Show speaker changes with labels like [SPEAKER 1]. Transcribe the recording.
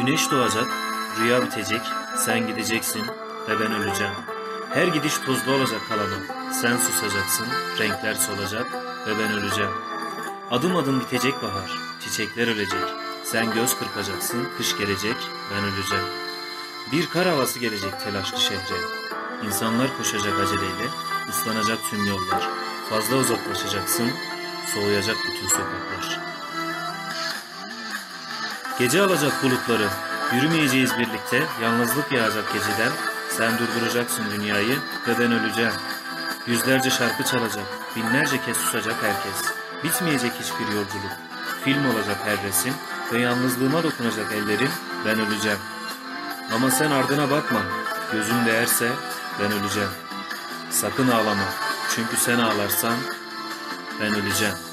[SPEAKER 1] Güneş doğacak, rüya bitecek, sen gideceksin ve ben öleceğim. Her gidiş tozlu olacak kalanım. Sen susacaksın, renkler solacak ve ben öleceğim. Adım adım bitecek bahar, çiçekler ölecek. Sen göz kırpacaksın, kış gelecek, ben öleceğim. Bir kar havası gelecek telaşlı şehre. İnsanlar koşacak aceleyle, ıslanacak tüm yollar. Fazla uzaklaşacaksın, soğuyacak bütün sokaklar. Gece alacak bulutları, yürümeyeceğiz birlikte, yalnızlık yağacak geceden. Sen durduracaksın dünyayı ve ben öleceğim. Yüzlerce şarkı çalacak, binlerce kez susacak herkes. Bitmeyecek hiçbir yolculuk. Film olacak her resim ve yalnızlığıma dokunacak ellerin, ben öleceğim. Ama sen ardına bakma, gözün değerse ben öleceğim. Sakın ağlama, çünkü sen ağlarsan ben öleceğim.''